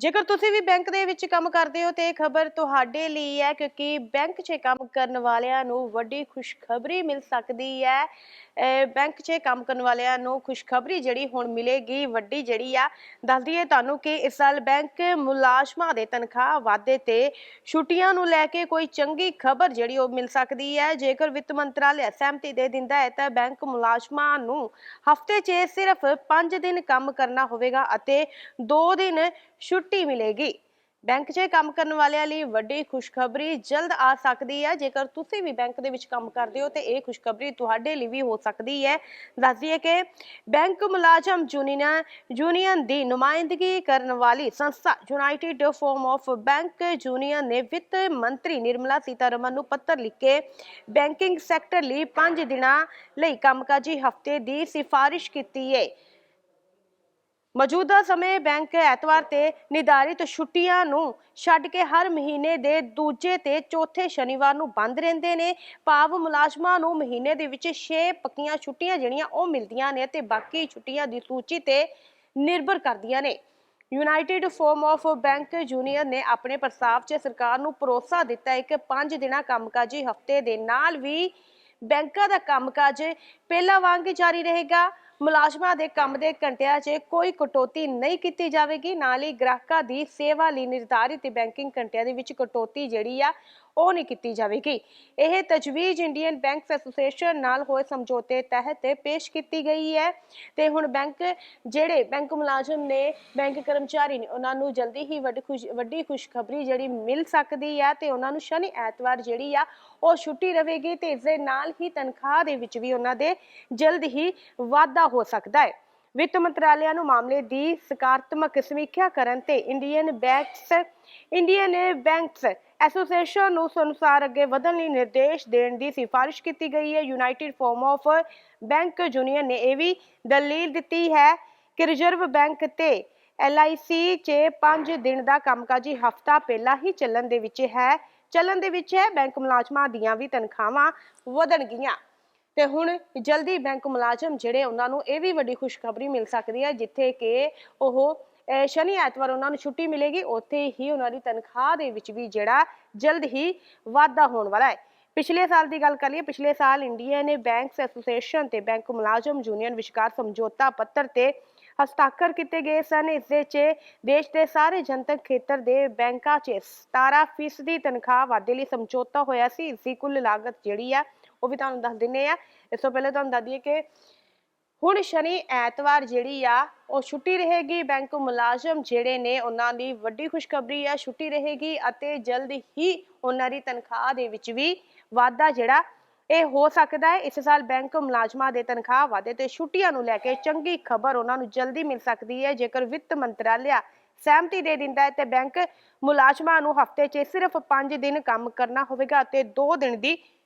ਜੇਕਰ ਤੁਸੀਂ ਵੀ ਬੈਂਕ ਦੇ ਵਿੱਚ ਕੰਮ ਕਰਦੇ ਹੋ ਤੇ ਇਹ ਖਬਰ ਤੁਹਾਡੇ ਲਈ ਹੈ, ਕਿਉਂਕਿ ਬੈਂਕ 'ਚ ਕੰਮ ਕਰਨ ਵਾਲਿਆਂ ਨੂੰ ਵੱਡੀ ਖੁਸ਼ਖਬਰੀ ਮਿਲ ਸਕਦੀ ਹੈ। ਬੈਂਕ 'ਚ ਕੰਮ ਕਰਨ ਵਾਲਿਆਂ ਨੂੰ ਖੁਸ਼ਖਬਰੀ ਜਿਹੜੀ ਹੁਣ ਮਿਲੇਗੀ, ਵੱਡੀ ਜਿਹੜੀ ਆ, ਦੱਸ ਦਈਏ ਤੁਹਾਨੂੰ ਕਿ ਇਸ ਸਾਲ ਬੈਂਕ ਮੁਲਾਜ਼ਮਾਂ ਦੇ ਤਨਖਾਹ ਵਾਧੇ ਤੇ ਛੁੱਟੀਆਂ ਨੂੰ ਲੈ ਕੇ ਕੋਈ ਚੰਗੀ ਖਬਰ ਜਿਹੜੀ ਉਹ ਮਿਲ ਸਕਦੀ ਹੈ। ਜੇਕਰ ਵਿੱਤ ਮੰਤਰਾਲੇ ਸਹਿਮਤੀ ਦੇ ਦਿੰਦਾ ਹੈ, ਤਾਂ ਬੈਂਕ ਮੁਲਾਜ਼ਮਾਂ ਨੂੰ ਹਫ਼ਤੇ 'ਚ ਸਿਰਫ 5 ਦਿਨ ਕੰਮ ਕਰਨਾ ਹੋਵੇਗਾ ਅਤੇ 2 ਦਿਨ ਛੁੱਟੀ ਮਿਲੇਗੀ। ਬੈਂਕ 'ਚ ਕੰਮ ਕਰਨ ਵਾਲਿਆਂ ਲਈ ਵੱਡੀ ਖੁਸ਼ਖਬਰੀ ਜਲਦ ਆ ਸਕਦੀ ਹੈ। ਜੇਕਰ ਤੁਸੀਂ ਵੀ ਬੈਂਕ ਦੇ ਵਿੱਚ ਕੰਮ ਕਰਦੇ ਹੋ ਤੇ ਇਹ ਖੁਸ਼ਖਬਰੀ ਤੁਹਾਡੇ ਲਈ ਵੀ ਹੋ ਸਕਦੀ ਹੈ। ਦੱਸ ਕਿ ਬੈਂਕ ਮੁਲਾਜ਼ਮ ਯੂਨੀਅਨ ਯੂਨੀਅਨ ਦੀ ਨੁਮਾਇੰਦਗੀ ਕਰਨ ਵਾਲੀ ਸੰਸਥਾ United Forum of Bank Union ਨੇ ਵਿੱਤ ਮੰਤਰੀ ਨਿਰਮਲਾ ਸੀਤਾਰਮਨ ਨੂੰ ਪੱਤਰ ਲਿਖ ਕੇ ਬੈਂਕਿੰਗ ਸੈਕਟਰ ਲਈ 5 ਦਿਨਾਂ ਲਈ ਕੰਮਕਾਜੀ ਹਫ਼ਤੇ ਦੀ ਸਿਫਾਰਿਸ਼ ਕੀਤੀ ਹੈ ਮੌਜੂਦਾ ਸਮੇਂ ਬੈਂਕ ਐਤਵਾਰ ਤੇ ਨਿਰਧਾਰਿਤ ਛੁੱਟੀਆਂ ਨੂੰ ਛੱਡ ਕੇ ਹਰ ਮਹੀਨੇ ਦੇ ਦੂਜੇ ਤੇ ਚੌਥੇ ਸ਼ਨੀਵਾਰ ਨੂੰ ਬੰਦ ਰਹਿੰਦੇ ਨੇ। ਭਾਵ ਮੁਲਾਜ਼ਮਾਂ ਨੂੰ ਮਹੀਨੇ ਦੇ ਵਿੱਚ 6 ਪੱਕੀਆਂ ਛੁੱਟੀਆਂ ਜਿਹੜੀਆਂ ਉਹ ਮਿਲਦੀਆਂ ਨੇ ਤੇ ਬਾਕੀ ਛੁੱਟੀਆਂ ਦੀ ਸੂਚੀ ਤੇ ਨਿਰਭਰ ਕਰਦੀਆਂ ਨੇ। United Forum of Bank Union ਨੇ ਆਪਣੇ ਪ੍ਰਸਤਾਵ 'ਚ ਸਰਕਾਰ ਨੂੰ ਭਰੋਸਾ ਦਿੱਤਾ ਹੈ ਕਿ 5 ਦਿਨਾਂ ਕੰਮਕਾਜੀ ਹਫ਼ਤੇ ਦੇ ਨਾਲ ਵੀ ਬੈਂਕਾਂ ਦਾ ਕੰਮਕਾਜ ਪਹਿਲਾਂ ਵਾਂਗ ਜਾਰੀ ਰਹੇਗਾ। ਮੁਲਾਜ਼ਮਾਂ ਦੇ ਕੰਮ ਦੇ ਘੰਟਿਆਂ 'ਚ ਕੋਈ ਕਟੌਤੀ ਨਹੀਂ ਕੀਤੀ ਜਾਵੇਗੀ। ਨਾਲ ਹੀ ਗ੍ਰਾਹਕਾਂ ਦੀ ਸੇਵਾ ਲਈ ਨਿਰਧਾਰਿਤ ਬੈਂਕਿੰਗ ਘੰਟਿਆਂ ਦੇ ਵਿੱਚ ਕਟੌਤੀ ਜਿਹੜੀ ਆ, ਉਹ ਨਹੀਂ ਕੀਤੀ ਜਾਵੇਗੀ। ਇਹ ਤਜਵੀਜ਼ ਇੰਡੀਅਨ ਬੈਂਕਸ ਐਸੋਸੀਏਸ਼ਨ ਨਾਲ ਹੋਏ ਸਮਝੌਤੇ ਤਹਿਤ ਪੇਸ਼ ਕੀਤੀ ਗਈ ਹੈ ਤੇ ਹੁਣ ਬੈਂਕ ਜਿਹੜੇ ਬੈਂਕ ਮੁਲਾਜ਼ਮ ਨੇ, ਬੈਂਕ ਕਰਮਚਾਰੀ ਨੇ, ਉਹਨਾਂ ਨੂੰ ਜਲਦੀ ਹੀ ਵੱਡੀ ਖੁਸ਼, ਵੱਡੀ ਖੁਸ਼ਖਬਰੀ ਜਿਹੜੀ ਮਿਲ ਸਕਦੀ ਹੈ ਤੇ ਉਹਨਾਂ ਨੂੰ ਸ਼ਨੀ ਐਤਵਾਰ ਜਿਹੜੀ ਆ, ਉਹ ਛੁੱਟੀ ਰਹੇਗੀ ਤੇ ਇਸ ਦੇ ਨਾਲ ਹੀ ਤਨਖਾਹ ਦੇ ਵਿੱਚ ਵੀ ਉਹਨਾਂ ਦੇ ਜਲਦ ਹੀ ਵਾਧਾ ਹੋ ਸਕਦਾ ਹੈ। ਵਿੱਤ ਮੰਤਰਾਲਿਆਂ ਨੂੰ ਮਾਮਲੇ ਦੀ ਸਕਾਰਾਤਮਕ ਸਮੀਖਿਆ ਕਰਨ ਤੇ Indian banks Indian banks association ਨੂੰ ਅਨੁਸਾਰ ਅੱਗੇ ਵਧਣ ਲਈ ਨਿਰਦੇਸ਼ ਦੇਣ ਦੀ ਸਿਫਾਰਿਸ਼ ਕੀਤੀ ਗਈ ਹੈ। United forum of bank union ਨੇ ਇਹ ਵੀ ਦਲੀਲ ਦਿੱਤੀ ਹੈ ਕਿ ਰਿਜ਼ਰਵ ਬੈਂਕ ਤੇ LIC 'ਚ 5 ਦਿਨ ਦਾ ਕੰਮਕਾਜੀ ਹਫਤਾ ਪਹਿਲਾਂ ਹੀ ਚੱਲਣ ਦੇ ਵਿੱਚ ਹੈ। ਚੱਲਣ ਦੇ ਵਿੱਚ ਹੈ। ਬੈਂਕ ਮੁਲਾਜ਼ਮਾਂ ਦੀਆਂ ਵੀ ਤਨਖਾਹਾਂ ਵਧਣਗੀਆਂ। ਤੇ ਹੁਣ ਜਲਦੀ ਬੈਂਕ ਮੁਲਾਜ਼ਮ ਜਿਹੜੇ ਉਹਨਾਂ ਨੂੰ ਇਹ ਵੀ ਵੱਡੀ ਖੁਸ਼ਖਬਰੀ ਮਿਲ ਸਕਦੀ ਹੈ, ਜਿੱਥੇ ਕਿ ਉਹ ਸ਼ਨੀ ਐਤਵਾਰ ਉਹਨਾਂ ਨੂੰ ਛੁੱਟੀ ਮਿਲੇਗੀ, ਉੱਥੇ ਹੀ ਉਹਨਾਂ ਦੀ ਤਨਖਾਹ ਦੇ ਵਿੱਚ ਵੀ ਜਿਹੜਾ ਜਲਦ ਹੀ ਵਾਧਾ ਹੋਣ ਵਾਲਾ ਹੈ। ਪਿਛਲੇ ਸਾਲ ਦੀ ਗੱਲ ਕਰ ਲਈਏ, ਪਿਛਲੇ ਸਾਲ ਇੰਡੀਅਨ ਬੈਂਕਸ ਐਸੋਸੀਏਸ਼ਨ ਤੇ ਬੈਂਕ ਮੁਲਾਜ਼ਮ ਯੂਨੀਅਨ ਵਿਚਕਾਰ ਸਮਝੌਤਾ ਪੱਤਰ ਤੇ ਹਸਤਾਖਰ ਕੀਤੇ ਗਏ ਸਨ। ਇਸ ਦੇ 'ਚ ਦੇਸ਼ ਦੇ ਸਾਰੇ ਜਨਤਕ ਖੇਤਰ ਦੇ ਬੈਂਕਾਂ 'ਚ 17% ਦੀ ਤਨਖਾਹ ਵਾਧੇ ਲਈ ਸਮਝੌਤਾ ਹੋਇਆ ਸੀ। ਇਸ ਦੀ ਕੁੱਲ ਲਾਗਤ ਜਿਹੜੀ ਆ ਉਹ ਵੀ ਤੁਹਾਨੂੰ ਦੱਸ ਦਿੰਨੇ ਆ। ਇਸ ਤੋਂ ਪਹਿਲੇ ਤੁਹਾਨੂੰ ਦੱਸ ਦਈਏ ਕਿ ਹੁਣ ਸ਼ਨੀ ਐਤਵਾਰ ਜਿਹੜੀ ਆ, ਉਹ ਛੁੱਟੀ ਰਹੇਗੀ। ਬੈਂਕ ਮੁਲਾਜ਼ਮ ਜਿਹੜੇ ਨੇ, ਉਹਨਾਂ ਦੀ ਵੱਡੀ ਖੁਸ਼ਖਬਰੀ ਆ, ਛੁੱਟੀ ਰਹੇਗੀ ਅਤੇ ਜਲਦ ਹੀ ਉਹਨਾਂ ਦੀ ਤਨਖਾਹ ਦੇ ਵਿੱਚ ਵੀ ਵਾਧਾ ਜਿਹੜਾ, ਇਹ ਹੋ ਸਕਦਾ ਹੈ। ਇਸ ਸਾਲ ਬੈਂਕ ਮੁਲਾਜ਼ਮਾਂ ਦੇ ਤਨਖਾਹ ਵਾਧੇ ਤੇ ਛੁੱਟੀਆਂ ਨੂੰ ਲੈ ਕੇ ਚੰਗੀ ਖਬਰ ਉਹਨਾਂ ਨੂੰ ਜਲਦੀ ਮਿਲ ਸਕਦੀ ਹੈ। ਜੇਕਰ ਵਿੱਤ ਮੰਤਰਾਲਿਆ ਸਹਿਮਤੀ ਦੇ ਦਿੰਦਾ ਹੈ, ਤੇ ਬੈਂਕ ਮੁਲਾਜ਼ਮਾਂ ਨੂੰ ਹਫ਼ਤੇ 'ਚ ਸਿਰਫ 5 ਦਿਨ ਕੰਮ ਕਰਨਾ ਹੋਵੇਗਾ ਅਤੇ 2 ਦਿਨ ਦੀ